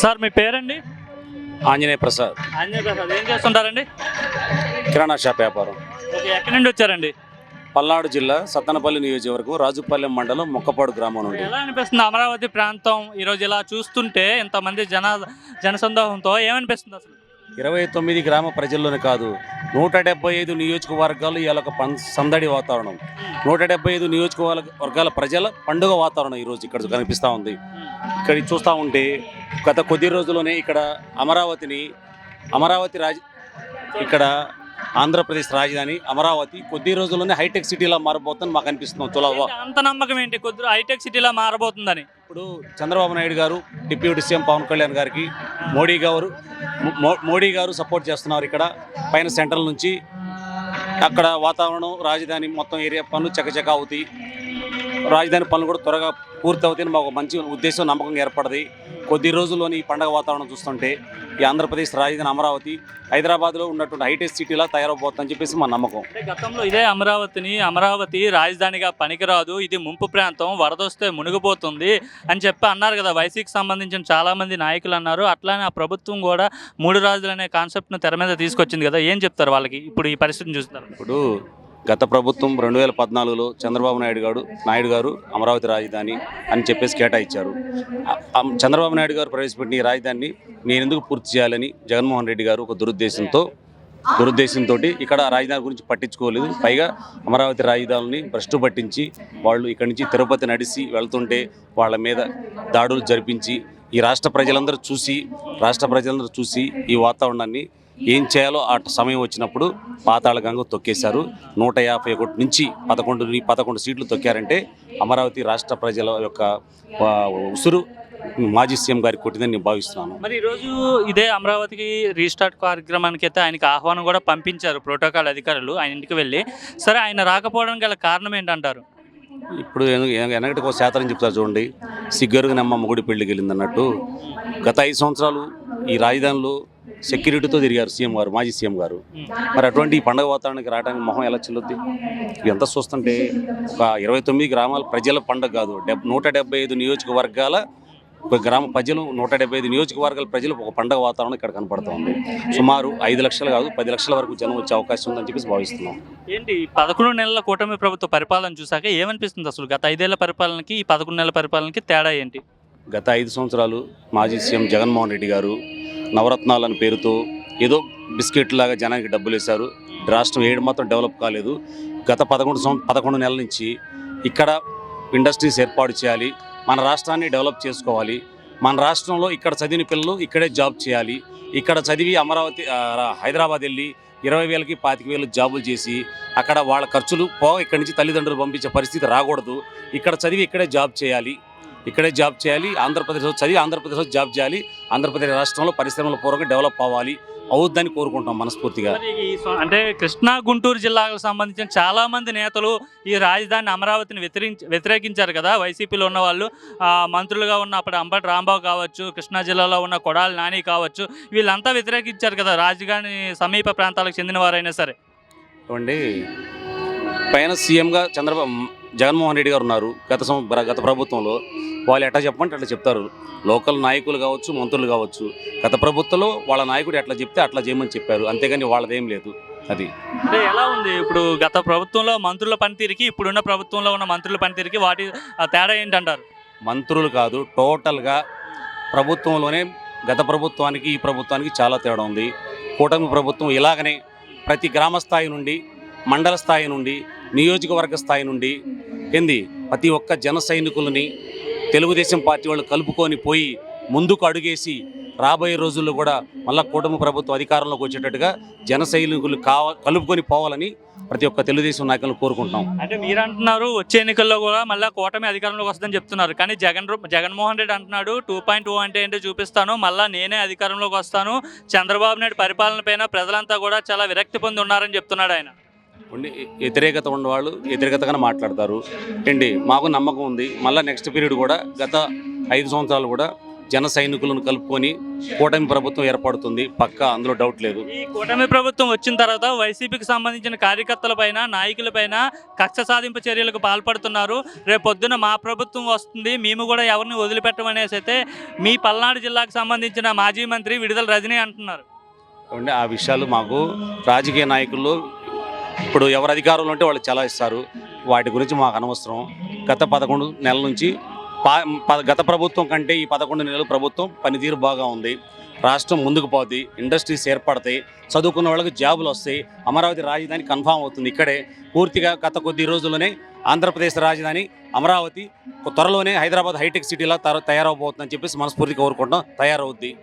Sir మీ పేరండి? ఆంజనేయ ప్రసాద్. ఆంజనేయ ప్రసాద్. ఏం చేస్తుంటారండి? కిరాణా షాప్ వ్యాపారం. ఓకే ఎక్కడి నుండి వచ్చారండి? పల్నాడు జిల్లా సత్తనపల్లి నియోజకవర్గం రాజుపాలెం మండలం మొక్కపాడు గ్రామం నుండి. ఎలా అనిపిస్తుంది అమరావతి ప్రాంతం? ఈరోజు ఇలా చూస్తుంటే ఇంతమంది జన జనసందోహంతో ఏమనిపిస్తుంది అసలు? ఇరవై తొమ్మిది గ్రామ ప్రజల్లోనే కాదు నూట డెబ్బై ఐదు నియోజకవర్గాలు ఇవాళ ఒక సందడి వాతావరణం. నూట డెబ్బై ఐదు నియోజకవర్గ వర్గాల ప్రజల పండుగ వాతావరణం ఈరోజు ఇక్కడ కనిపిస్తూ ఉంది. ఇక్కడ చూస్తూ ఉంటే గత కొద్ది రోజుల్లోనే ఇక్కడ అమరావతిని అమరావతి రాజ ఇక్కడ ఆంధ్రప్రదేశ్ రాజధాని అమరావతి. కొద్ది రోజుల్లోనే హైటెక్ సిటీలా మారబోతుందని మాకు అనిపిస్తుంది. తులవ. అంత నమ్మకం ఏంటి? కొద్ది హైటెక్ సిటీలో మారబోతుందని. ఇప్పుడు చంద్రబాబు నాయుడు గారు డిప్యూటీ సీఎం పవన్ కళ్యాణ్ గారికి మోడీ గారు మోడీ గారు సపోర్ట్ చేస్తున్నారు ఇక్కడ. పైన సెంట్రల్ నుంచి అక్కడ వాతావరణం రాజధాని మొత్తం ఏరియా పనులు చకచక అవుతాయి. రాజధాని పనులు కూడా త్వరగా పూర్తి అవుతాయని మాకు మంచి ఉద్దేశం నమ్మకం ఏర్పడది. కొద్ది రోజుల్లోని ఈ పండగ వాతావరణం చూస్తుంటే ఈ ఆంధ్రప్రదేశ్ రాజధాని అమరావతి హైదరాబాద్లో ఉన్నటువంటి హైటెక్ సిటీలా తయారవబోతుందని చెప్పేసి మా నమ్మకం. గతంలో ఇదే అమరావతిని అమరావతి రాజధానిగా పనికిరాదు ఇది ముంపు ప్రాంతం వరదొస్తే మునిగిపోతుంది అని చెప్పి అన్నారు కదా. వైసీకి సంబంధించిన చాలా మంది నాయకులు అన్నారు. అట్లానే ఆ ప్రభుత్వం కూడా మూడు రాజులు అనే కాన్సెప్ట్ను తెర మీద తీసుకొచ్చింది కదా. ఏం చెప్తారు వాళ్ళకి? ఇప్పుడు ఈ పరిస్థితిని చూస్తున్నారు ఇప్పుడు గత ప్రభుత్వం రెండు వేల పద్నాలుగులో చంద్రబాబు నాయుడు గారు నాయుడు గారు అమరావతి రాజధాని అని చెప్పేసి కేటాయించారు. చంద్రబాబు నాయుడు గారు ప్రవేశపెట్టిన ఈ రాజధానిని నేను ఎందుకు పూర్తి చేయాలని జగన్మోహన్ రెడ్డి గారు ఒక దురుద్దేశంతో దురుద్దేశంతో ఇక్కడ రాజధాని గురించి పట్టించుకోలేదు. పైగా అమరావతి రాజధానిని భ్రష్టు పట్టించి వాళ్ళు ఇక్కడి నుంచి తిరుపతి నడిచి వెళ్తుంటే వాళ్ళ మీద దాడులు జరిపించి ఈ రాష్ట్ర ప్రజలందరూ చూసి రాష్ట్ర ప్రజలందరూ చూసి ఈ వాతావరణాన్ని ఏం చేయాలో ఆ సమయం వచ్చినప్పుడు పాతాళ గంగ తొక్కేశారు. నూట యాభై ఒకటి నుంచి పదకొండు పదకొండు సీట్లు తొక్కారంటే అమరావతి రాష్ట్ర ప్రజల యొక్క ఉసురు మాజీ సీఎం గారికి కొట్టిందని నేను భావిస్తున్నాను. మరి ఈరోజు ఇదే అమరావతికి రీస్టార్ట్ కార్యక్రమానికి అయితే ఆయనకి ఆహ్వానం కూడా పంపించారు ప్రోటోకాల్ అధికారులు ఆయన ఇంటికి వెళ్ళి. సరే ఆయన రాకపోవడానికి గల కారణం ఏంటంటారు? ఇప్పుడు వెనకటి ఒక శాతం చెప్తారు చూడండి. సిగ్గరుగా నమ్మ మొగుడి పెళ్ళికి వెళ్ళింది అన్నట్టు గత ఐదు సంవత్సరాలు ఈ రాజధానిలో సెక్యూరిటీతో తిరిగారు సీఎం గారు మాజీ సీఎం గారు. మరి అటువంటి ఈ పండగ వాతావరణానికి రావడానికి మొహం ఎలా చెల్లుద్ది? ఎంత చూస్తుంటే ఒక ఇరవై తొమ్మిది గ్రామాల ప్రజల పండగ కాదు. డెబ్ నూట డెబ్బై ఐదు నియోజకవర్గాల ఒక గ్రామ ప్రజలు నూట డెబ్బై ఐదు నియోజకవర్గాల ప్రజలు ఒక పండగ వాతావరణం ఇక్కడ కనపడుతూ ఉంది. సుమారు ఐదు లక్షలు కాదు పది లక్షల వరకు జనం వచ్చే అవకాశం ఉందని చెప్పేసి భావిస్తున్నాం. ఏంటి పదకొండు నెలల కూటమి ప్రభుత్వ పరిపాలన చూసాక ఏమనిపిస్తుంది అసలు? గత ఐదేళ్ళ పరిపాలనకి ఈ పదకొండు నెలల పరిపాలనకి తేడా ఏంటి? గత ఐదు సంవత్సరాలు మాజీ సీఎం జగన్మోహన్ రెడ్డి గారు నవరత్నాలని పేరుతో ఏదో బిస్కెట్ లాగా జనానికి డబ్బులు వేశారు. రాష్ట్రం ఏడు మాత్రం డెవలప్ కాలేదు. గత పదకొండు సంవ పదకొండు నెలల నుంచి ఇక్కడ ఇండస్ట్రీస్ ఏర్పాటు చేయాలి. మన రాష్ట్రాన్ని డెవలప్ చేసుకోవాలి. మన రాష్ట్రంలో ఇక్కడ చదివిన పిల్లలు ఇక్కడే జాబ్ చేయాలి. ఇక్కడ చదివి అమరావతి హైదరాబాద్ వెళ్ళి ఇరవై వేలకి పాతిక వేలు జాబులు చేసి అక్కడ వాళ్ళ ఖర్చులు పోగా ఇక్కడి నుంచి తల్లిదండ్రులు పంపించే పరిస్థితి రాకూడదు. ఇక్కడ చదివి ఇక్కడే జాబ్ చేయాలి. ఇక్కడే జాబ్ చేయాలి ఆంధ్రప్రదేశ్లో చదివి ఆంధ్రప్రదేశ్లో జాబ్ చేయాలి ఆంధ్రప్రదేశ్ రాష్ట్రంలో పరిశ్రమల పూర్వక డెవలప్ అవ్వాలి అవుద్దని కోరుకుంటాం మనస్ఫూర్తిగా. అంటే కృష్ణా గుంటూరు జిల్లాకు సంబంధించిన చాలా మంది నేతలు ఈ రాజధాని అమరావతిని వ్యతిరేకించ వ్యతిరేకించారు కదా వైసీపీలో ఉన్న వాళ్ళు. మంత్రులుగా ఉన్న అప్పుడు అంబటి రాంబాబు కావచ్చు కృష్ణా జిల్లాలో ఉన్న కొడాలి నాని కావచ్చు వీళ్ళంతా వ్యతిరేకించారు కదా రాజధాని సమీప ప్రాంతాలకు చెందిన వారైనా సరే. ఏమండి పైన సీఎంగా చంద్రబాబు జగన్మోహన్ రెడ్డి గారు ఉన్నారు గత గత ప్రభుత్వంలో. వాళ్ళు ఎట్లా చెప్పమంటే అట్లా చెప్తారు. లోకల్ నాయకులు కావచ్చు మంత్రులు కావచ్చు. గత ప్రభుత్వంలో వాళ్ళ నాయకుడు ఎట్లా చెప్తే అట్లా చేయమని చెప్పారు. అంతేగాని వాళ్ళదేం లేదు. అది. అంటే ఎలా ఉంది? ఇప్పుడు గత ప్రభుత్వంలో మంత్రుల పనితీరుకి ఇప్పుడున్న ప్రభుత్వంలో ఉన్న మంత్రుల పనితీరుకి వాటి తేడా ఏంటంటారు? మంత్రులు కాదు టోటల్గా ప్రభుత్వంలోనే గత ప్రభుత్వానికి ఈ ప్రభుత్వానికి చాలా తేడా ఉంది. కూటమి ప్రభుత్వం ఇలాగనే ప్రతి గ్రామ స్థాయి నుండి మండల స్థాయి నుండి నియోజకవర్గ స్థాయి నుండి ఏంది? ప్రతి ఒక్క జన సైనికులని తెలుగుదేశం పార్టీ వాళ్ళు కలుపుకొని పోయి ముందుకు అడుగేసి రాబోయే రోజుల్లో కూడా మళ్ళా కూటమి ప్రభుత్వం అధికారంలోకి వచ్చేటట్టుగా జన సైనికులు కావ కలుపుకొని పోవాలని ప్రతి ఒక్క తెలుగుదేశం నాయకులను కోరుకుంటున్నాం. అంటే మీరు అంటున్నారు వచ్చే ఎన్నికల్లో కూడా మళ్ళీ కూటమి అధికారంలోకి వస్తుందని చెప్తున్నారు. కానీ జగన్ జగన్మోహన్ రెడ్డి అంటున్నాడు టూ పాయింట్ టూ అంటే ఏంటో చూపిస్తాను మళ్ళీ నేనే అధికారంలోకి వస్తాను. చంద్రబాబు నాయుడు పరిపాలన పైన ప్రజలంతా కూడా చాలా విరక్తి పొంది ఉన్నారని చెప్తున్నాడు ఆయన. వ్యతిరేకత ఉన్నవాళ్ళు వ్యతిరేకతగానే మాట్లాడతారు. ఏంటి? మాకు నమ్మకం ఉంది. మళ్ళీ నెక్స్ట్ పీరియడ్ కూడా గత ఐదు సంవత్సరాలు కూడా జన సైనికులను కలుపుకొని కూటమి ప్రభుత్వం ఏర్పడుతుంది. పక్కా అందులో డౌట్ లేదు. ఈ కూటమి ప్రభుత్వం వచ్చిన తర్వాత వైసీపీకి సంబంధించిన కార్యకర్తలపైన నాయకులపైన కక్ష సాధింపు చర్యలకు పాల్పడుతున్నారు. రేపు పొద్దున మా ప్రభుత్వం వస్తుంది. మేము కూడా ఎవరిని వదిలిపెట్టమనేసి అయితే మీ పల్నాడు జిల్లాకు సంబంధించిన మాజీ మంత్రి విడుదల రజనీ అంటున్నారు. అంటే ఆ విషయాలు మాకు రాజకీయ నాయకులు ఇప్పుడు ఎవరు అధికారంలో ఉంటే వాళ్ళు చలాయిస్తారు. వాటి గురించి మాకు అనవసరం. గత పదకొండు నెలల నుంచి గత ప్రభుత్వం కంటే ఈ పదకొండు నెలల ప్రభుత్వం పనితీరు బాగా ఉంది. రాష్ట్రం ముందుకు పోద్ది ఇండస్ట్రీస్ ఏర్పడతాయి చదువుకున్న వాళ్ళకి జాబులు వస్తాయి అమరావతి రాజధాని కన్ఫామ్ అవుతుంది. ఇక్కడే పూర్తిగా గత కొద్ది రోజుల్లోనే ఆంధ్రప్రదేశ్ రాజధాని అమరావతి త్వరలోనే హైదరాబాద్ హైటెక్ సిటీలా తర- తయారవబోతుందని చెప్పేసి మనస్ఫూర్తిగా కోరుకుంటాం తయారవుద్ది.